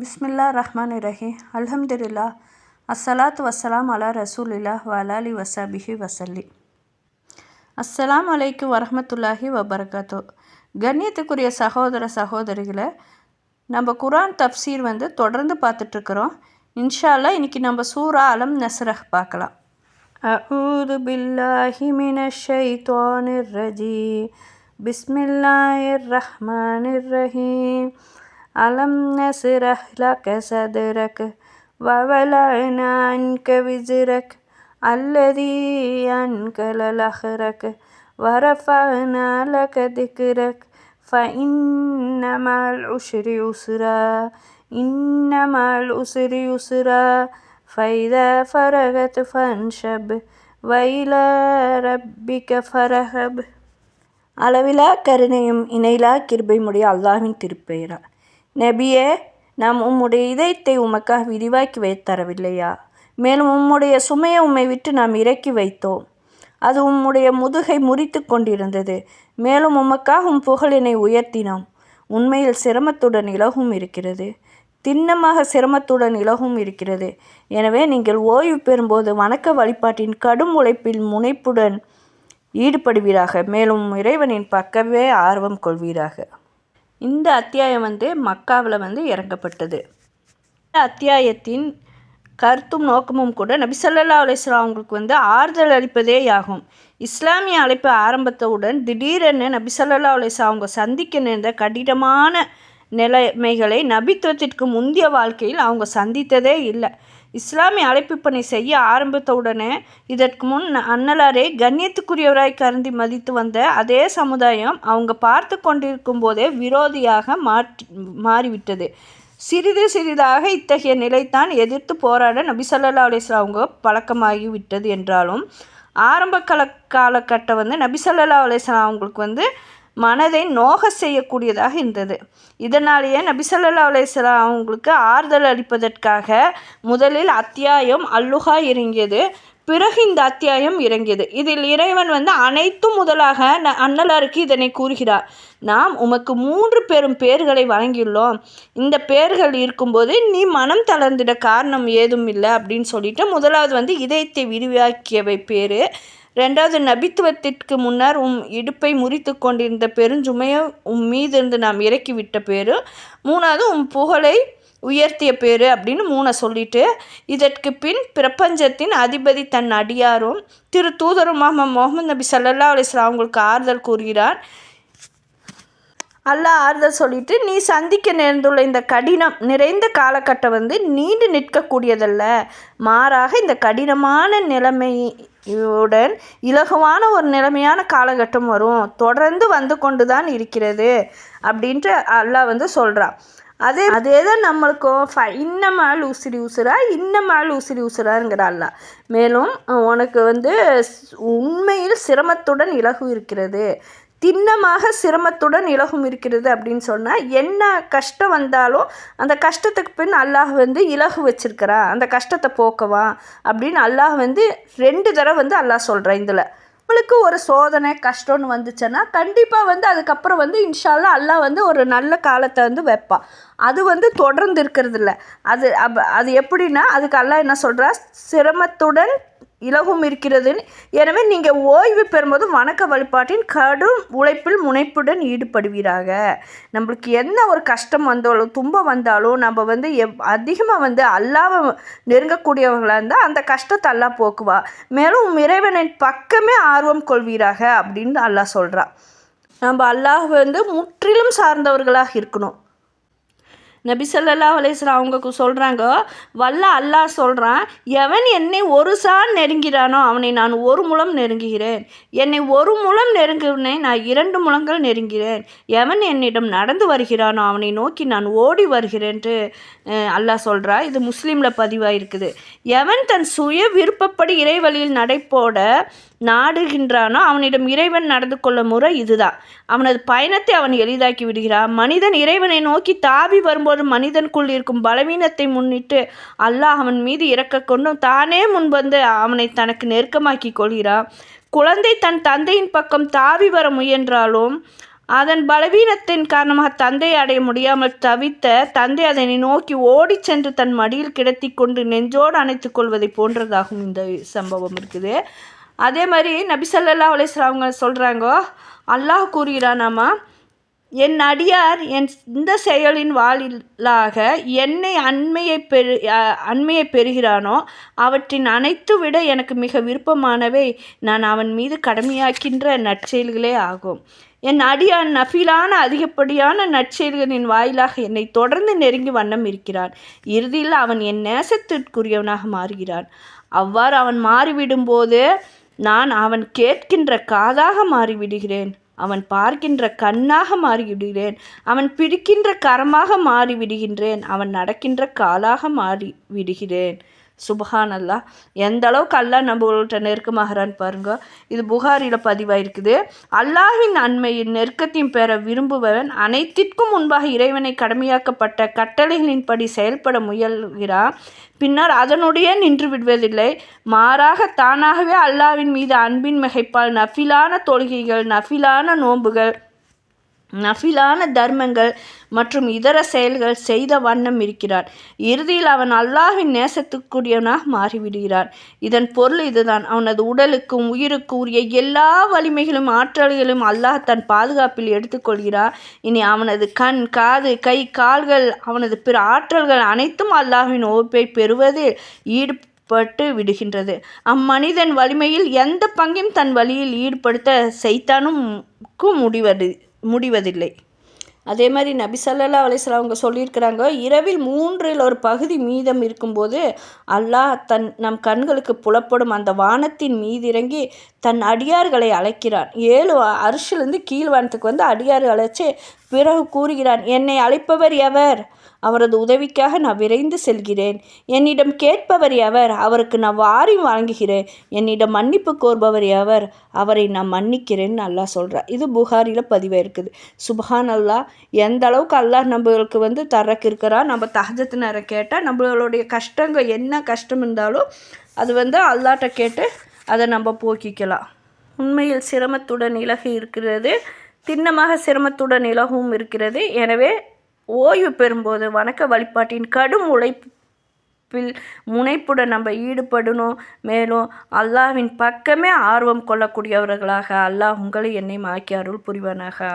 பிஸ்மில்லா ரஹ்மான் இரஹி அல்ஹம்துலில்லா அஸ்ஸலாத் வசலாம் அலா ரசூலில்லா வலாலி வசபிஹி வசல்லி அஸ்ஸலாம் அலைக்கு வரஹமத்துல்லாஹி வபரகாத்தோ கண்ணியத்துக்குரிய சகோதர சகோதரிகளை நம்ம குரான் தப்சீர் வந்து தொடர்ந்து பார்த்துட்ருக்குறோம். இன்ஷா இன்னைக்கு நம்ம சூரா அலம் நஸ்ரஹ் பார்க்கலாம். أعوذ بالله من الشيطان الرجيم بسم الله الرحمن ரஹீம். அலம் நஸ்ரஹ் லக சதுரக் வவலஅனா அன்க விஸ்ரக் அல்லதி அன்கல லஹ்ரக் ورفعنا لك ذكرك فإن مع العسر يسرا إن مع العسر يسرا فإذا فرغت فانشب وإلى ربك فرهب அளவிலா கருணையும் இணையிலா கிருபையுடைய அல்லாஹ்வின் திருப்பெயரா நபியே நாம் உம்முடைய இதயத்தை உமக்காக விரிவாக்கி வைத்தரவில்லையா மேலும் உம்முடைய சுமையை உம்மை விட்டு நாம் இறக்கி வைத்தோம். அது உம்முடைய முதுகை முறித்து கொண்டிருந்தது. மேலும் உமக்காக உம் புகழினை உயர்த்தினோம். உண்மையில் சிரமத்துடன் இலகும் இருக்கிறது. திண்ணமாக சிரமத்துடன் இலகும் இருக்கிறது. எனவே நீங்கள் ஓய்வு பெறும்போது வணக்க வழிபாட்டின் கடும் உழைப்பில் முனைப்புடன் ஈடுபடுவீராக. மேலும் இறைவனின் பக்கவே ஆர்வம் கொள்வீராக. இந்த அத்தியாயம் வந்து மக்காவில் வந்து இறங்கப்பட்டது. இந்த அத்தியாயத்தின் கருத்தும் நோக்கமும் கூட நபிசல்லா அலிஸ்லாம் அவங்களுக்கு வந்து ஆறுதல் அளிப்பதே ஆகும் இஸ்லாமிய அழைப்பு ஆரம்பத்தவுடன் திடீரென நபிசல்லா அலிஸ்லாம் அவங்க சந்திக்க நேர்ந்த கடினமான நிலைமைகளை நபித்துவத்திற்கு முந்தைய வாழ்க்கையில் அவங்க சந்தித்ததே இல்லை. இஸ்லாமிய அழைப்பு பணி செய்ய ஆரம்பித்தவுடனே இதற்கு முன் அன்னலாரே கண்ணியத்துக்குரியவராய் கருந்தி மதித்து வந்த அதே சமுதாயம் அவங்க பார்த்து கொண்டிருக்கும் போதே விரோதியாக மாற்றி மாறிவிட்டது. சிறிது சிறிதாக இத்தகைய நிலைத்தான் எதிர்த்து போராட நபிசல்லா அலிஸ்லாம் அவங்க பழக்கமாகிவிட்டது என்றாலும் ஆரம்ப கால காலகட்டம் வந்து நபிசல்லா அலிஸ்லாம் அவங்களுக்கு வந்து மனதை நோக செய்யக்கூடியதாக இருந்தது. இதனாலேயே நபிசல்லா சல்லா அவங்களுக்கு ஆறுதல் அளிப்பதற்காக முதலில் அத்தியாயம் அல்லுகா இறங்கியது. பிறகு இந்த அத்தியாயம் இறங்கியது. இதில் இறைவன் வந்து அனைத்தும் முதலாக ந அன்னலாருக்கு இதனை கூறுகிறார். நாம் உமக்கு மூன்று பெரும் பேர்களை வழங்கியுள்ளோம். இந்த பேர்கள் இருக்கும்போது நீ மனம் தளர்ந்திட காரணம் ஏதும் இல்லை அப்படின்னு சொல்லிட்டு முதலாவது வந்து இதயத்தை விரிவாக்கியவை பேர் ரெண்டாவது நபித்துவத்திற்கு முன்னர் உம் இடுப்பை முறித்து கொண்டிருந்த பெருஞ்சுமையை உம் மீது இருந்து நாம் இறக்கி விட்ட பேர். மூணாவது உம் புகழை உயர்த்திய பேர் அப்படின்னு மூணை சொல்லிட்டு இதற்கு பின் பிரபஞ்சத்தின் அதிபதி தன் அடியாரும் திரு தூதருமாக முகமது நபி சல்லல்லா அலிஸ்லாம் அவங்களுக்கு ஆறுதல் கூறுகிறார். அல்லாஹ் ஆறுதல் சொல்லிட்டு நீ சந்திக்க நேர்ந்துள்ள இந்த கடினம் நிறைந்த காலகட்டம் வந்து நீண்டு நிற்கக்கூடியதல்ல. மாறாக இந்த கடினமான நிலைமை இவருடன் இலகுவான ஒரு நிலைமையான காலகட்டம் வரும். தொடர்ந்து வந்து கொண்டு தான் இருக்கிறது அப்படின்ட்டு அல்லாஹ் வந்து சொல்கிறான் அதே அதே தான் நம்மளுக்கும் ஃப இன்னமால் உசிரி உசுரா இன்னமால் உசிரி உசுராங்கிற அல்ல மேலும் உனக்கு வந்து உண்மையில் சிரமத்துடன் இலகு இருக்கிறது. திண்ணமாக சிரமத்துடன் இலகும் இருக்கிறது அப்படின்னு சொன்னால் என்ன கஷ்டம் வந்தாலும் அந்த கஷ்டத்துக்கு பின் அல்லாஹ் வந்து இலகு வச்சிருக்கிறா. அந்த கஷ்டத்தை போக்கவா அப்படின்னு அல்லாஹ் வந்து ரெண்டு தடவை வந்து அல்லாஹ் சொல்கிறேன் இதில். உங்களுக்கு ஒரு சோதனை கஷ்டம்னு வந்துச்சுன்னா கண்டிப்பாக வந்து அதுக்கப்புறம் வந்து இன்ஷால்லா அல்லாஹ் வந்து ஒரு நல்ல காலத்தை வந்து வைப்பான் அது வந்து தொடர்ந்து இருக்கிறது இல்லை. அது அப் அது எப்படின்னா அதுக்கு அல்லாஹ் என்ன சொல்கிறா சிரமத்துடன் இலகும் இருக்கிறதுன்னு எனவே நீங்கள் ஓய்வு பெறும்போது வணக்க வழிபாட்டின் கடும் உழைப்பில் முனைப்புடன் ஈடுபடுவீராக. நம்மளுக்கு என்ன ஒரு கஷ்டம் வந்தாலும் துன்பம் வந்தாலும் நம்ம வந்து எவ் அதிகமாக வந்து அல்லாவை நெருங்கக்கூடியவங்களாக இருந்தால் அந்த கஷ்டத்தை அல்லா போக்குவா. மேலும் இறைவனின் பக்கமே ஆர்வம் கொள்வீராக அப்படின்னு அல்லாஹ் சொல்கிறான் நம்ம அல்லாஹ் வந்து முற்றிலும் சார்ந்தவர்களாக இருக்கணும். நபிசல்லா வலேஸ்ரா அலேஸ்லாம் அவங்க சொல்கிறாங்க வல்ல அல்லாஹ் சொல்கிறான் எவன் என்னை ஒரு சார் நெருங்கிறானோ அவனை நான் ஒரு முலம் நெருங்குகிறேன். என்னை ஒரு முலம் நெருங்குனேன் நான் இரண்டு முழங்கள் நெருங்கிறேன் எவன் என்னிடம் நடந்து வருகிறானோ அவனை நோக்கி நான் ஓடி வருகிறேன்ட்டு அல்லாஹ் சொல்கிறா இது முஸ்லீமில் பதிவாக இருக்குது. எவன் தன் சுய விருப்பப்படி இறைவழியில் நடைபோட நாடுகின்றானோ அவனிடம் இறைவன் நடந்து கொள்ள முறை இதுதான். அவனது பயணத்தை அவன் எளிதாக்கி விடுகிறான். மனிதன் இறைவனை நோக்கி தாவி வரும்போது மனிதனுக்குள் இருக்கும் பலவீனத்தை முன்னிட்டு அல்லாஹ் அவன் மீது இறக்க கொண்டும் தானே முன்வந்து அவனை தனக்கு நெருக்கமாக்கி கொள்கிறான் குழந்தை தன் தந்தையின் பக்கம் தாவி வர முயன்றாலும் அதன் பலவீனத்தின் காரணமாக தந்தை அடைய முடியாமல் தவித்த தந்தை அதனை நோக்கி ஓடி சென்று தன் மடியில் கிடத்தி கொண்டு நெஞ்சோடு அணைத்து கொள்வதை போன்றதாகும் இந்த சம்பவம் இருக்குது. அதே மாதிரி நபிசல்லா அலிஸ்லாம் அவங்க சொல்கிறாங்க அல்லாஹ் கூறுகிறானாமா என் அடியார் என் இந்த செயலின் வாயிலாக என்னை அண்மையை பெரு அண்மையை பெறுகிறானோ அவற்றின் அனைத்து விட எனக்கு மிக விருப்பமானவை நான் அவன் மீது கடமையாக்கின்ற நற்செயல்களே ஆகும். என் அடியான் நஃபிலான அதிகப்படியான நற்செயல்களின் வாயிலாக என்னை தொடர்ந்து நெருங்கி வண்ணம் இருக்கிறான். இறுதியில் அவன் என் நேசத்திற்குரியவனாக மாறுகிறான். அவ்வாறு அவன் மாறிவிடும்போது நான் அவன் கேட்கின்ற காதாக மாறிவிடுகிறேன். அவன் பார்க்கின்ற கண்ணாக மாறிவிடுகிறேன். அவன் பிடிக்கின்ற கரமாக மாறிவிடுகின்றேன். அவன் நடக்கின்ற காலாக மாறி விடுகிறேன் சுபஹான் அல்லா எந்த அளவுக்கு அல்லாஹ் நம்மள்கிட்ட நெருக்கமாகறான்னு பாருங்க. இது புகாரியில் பதிவாயிருக்குது. அல்லாஹின் அண்மையின் நெருக்கத்தையும் பெற விரும்புபவன் அனைத்திற்கும் முன்பாக இறைவனை கடமையாக்கப்பட்ட கட்டளைகளின்படி செயல்பட முயல்கிறான். பின்னர் அதனுடைய நின்று விடுவதில்லை. மாறாக தானாகவே அல்லாவின் மீது அன்பின் மிகைப்பால் நஃபிலான தொழுகைகள் நஃபிலான நோன்புகள் நஃபிலான தர்மங்கள் மற்றும் இதர செயல்கள் செய்த வண்ணம் இருக்கிறான் இறுதியில் அவன் அல்லாஹின் நேசத்துக்குரியவனாக மாறிவிடுகிறான் இதன் பொருள் இதுதான். அவனது உடலுக்கும் உயிருக்குரிய எல்லா வலிமைகளும் ஆற்றல்களும் அல்லாஹ் தன் பாதுகாப்பில் எடுத்துக்கொள்கிறார் இனி அவனது கண் காது கை கால்கள் அவனது பிற ஆற்றல்கள் அனைத்தும் அல்லாஹின் ஒப்பை பெறுவதில் ஈடுபட்டு விடுகின்றது. அம்மனிதன் வலிமையில் எந்த பங்கையும் தன் வழியில் ஈடுபடுத்த செய்தானும் முடிவது முடிவதில்லை. அதே மாதிரி நபி சல்லா அலிஸ்லாம் அவங்க சொல்லியிருக்கிறாங்க இரவில் மூன்றில் ஒரு பகுதி மீதம் இருக்கும்போது அல்லாஹ் தன் நம் கண்களுக்கு புலப்படும் அந்த வானத்தின் மீதிறங்கி தன் அடியார்களை அழைக்கிறான். ஏழு அரிசிலேருந்து கீழ்வானத்துக்கு வந்து அடியார் அழைச்சி பிறகு கூறுகிறான் என்னை அழைப்பவர் எவர்? அவரது உதவிக்காக நான் விரைந்து செல்கிறேன். என்னிடம் கேட்பவர் எவர்? அவருக்கு நான் வாரி வாங்குகிறேன் என்னிடம் மன்னிப்பு கோர்பவர் எவர்? அவரை நான் மன்னிக்கிறேன்னு நல்லா சொல்கிறார் இது புகாரியில் பதிவாக இருக்குது. சுபஹான் அல்லா எந்த அளவுக்கு அல்லாஹ் நம்மளுக்கு வந்து தரக்கு இருக்கிறா நம்ம தகஜத்தினரை கேட்டால் நம்மளுடைய கஷ்டங்கள் என்ன கஷ்டம் இருந்தாலும் அது வந்து அல்லாட்ட கேட்டு அதை நம்ம போக்கிக்கலாம். உண்மையில் சிரமத்துடன் இலகு இருக்கிறது. திண்ணமாக சிரமத்துடன் இலகவும் இருக்கிறது. எனவே ஓய்வு பெறும்போது வணக்க வழிபாட்டின் கடும் உழைப்பில் முனைப்புடன் நம்ம ஈடுபடணும். மேலும் அல்லாவின் பக்கமே ஆர்வம் கொள்ளக்கூடியவர்களாக அல்லாஹ் உங்களை என்னை மாக்கி அருள் புரிவனாக.